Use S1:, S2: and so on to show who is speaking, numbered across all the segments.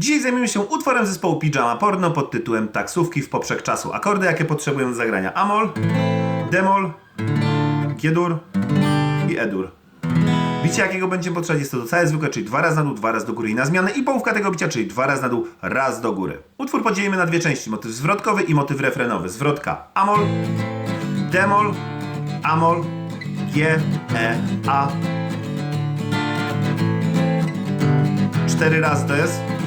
S1: Dzisiaj zajmiemy się utworem zespołu Pijama Porno pod tytułem Taksówki w poprzek czasu. Akordy, jakie potrzebują do zagrania. Amol, Demol, G-dur i E-dur. Bicie jakiego będzie potrzebować jest to do całe zwykłe, czyli dwa razy na dół, dwa razy do góry i na zmianę i połówka tego bicia, czyli dwa razy na dół, raz do góry. Utwór podzielimy na dwie części, motyw zwrotkowy i motyw refrenowy. Zwrotka Amol, Demol, Amol, G, E, A. Cztery razy to jest.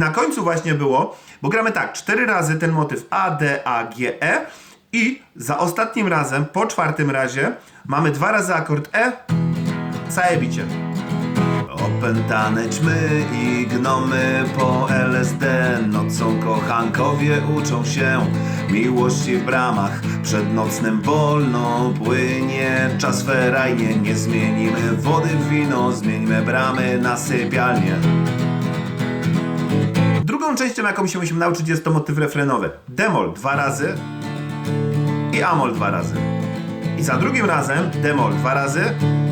S1: Na końcu właśnie było, bo gramy tak, cztery razy ten motyw A, D, A, G, E i za ostatnim razem, po czwartym razie, mamy dwa razy akord E, całe bicie. Opętane ćmy i gnomy po LSD Nocą kochankowie uczą się miłości w bramach. Przed nocnym wolno płynie czas ferajnie Nie zmienimy wody w wino, zmieńmy bramy na sypialnię Drugą częścią, jaką się musimy nauczyć, jest to motyw refrenowy. Demol dwa razy i amol dwa razy. I za drugim razem demol dwa razy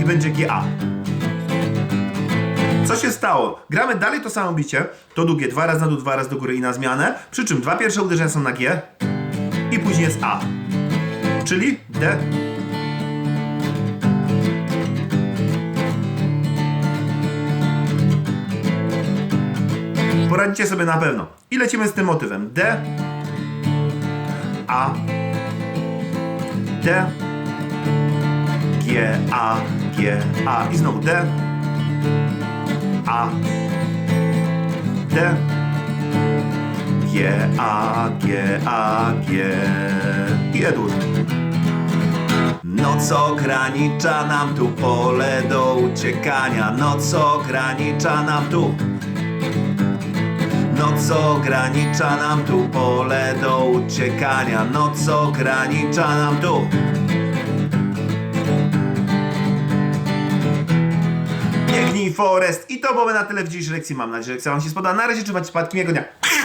S1: i będzie GA. Co się stało? Gramy dalej to samo bicie, to długie, dwa razy na dół, dwa razy do góry i na zmianę, przy czym dwa pierwsze uderzenia są na G i później jest A. Czyli D. Poradzicie sobie na pewno. I lecimy z tym motywem. D, A, D, G, A, G, A. I znowu D, A, D, G, A, G, A, G. I E-dur. No co ogranicza nam tu pole do uciekania? No co ogranicza nam tu? No co ogranicza nam tu pole do uciekania? No co ogranicza nam tu? Biegnij Forest! I to byłoby na tyle w dzisiejszej lekcji. Mam nadzieję, że lekcja Wam się spodoba. Na razie trzymajcie spadki miłego dnia.